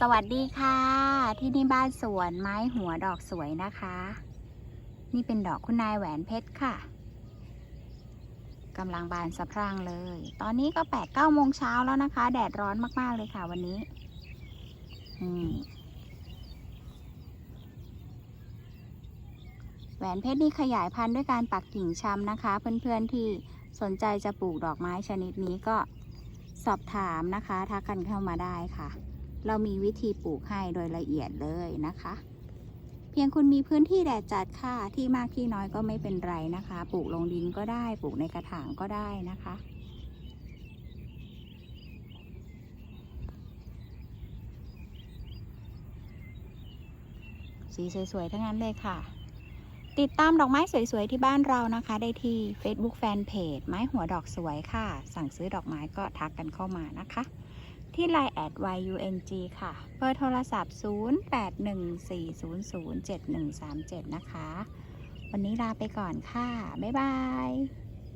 สวัสดีค่ะ ที่นี่บ้านสวนไม้หัวดอกสวยนะคะ นี่เป็นดอกคุณนายแหวนเพชรค่ะกำลังบานสะพรั่งเลย ตอนนี้ก็แปดเก้าโมงเช้าแล้วนะคะ แดดร้อนมากๆเลยค่ะวันนี้แหวนเพชรนี่ขยายพันธุ์ด้วยการปักกิ่งชำนะคะ เพื่อนๆที่สนใจจะปลูกดอกไม้ชนิดนี้ก็สอบถามนะคะ ทักกันเข้ามาได้ค่ะ เรามีวิธีปลูกให้โดยละเอียดเลยนะคะ เพียงคุณมีพื้นที่แดดจัดค่ะที่มากที่น้อยก็ไม่เป็นไรนะคะ ปลูกลงดินก็ได้ ปลูกในกระถางก็ได้นะคะสีสวยๆ ทั้งนั้นเลยค่ะ ติดตามดอกไม้สวยๆ ที่บ้านเรานะคะ ได้ที่ Facebook Fanpage ไม้หัวดอกสวยค่ะ สั่งซื้อดอกไม้ก็ทักกันเข้ามานะคะ ที่ Line แอด YUNG ค่ะ เบอร์โทรศัพท์ 0814007137 นะคะ วันนี้ลาไปก่อนค่ะ บ๊ายบาย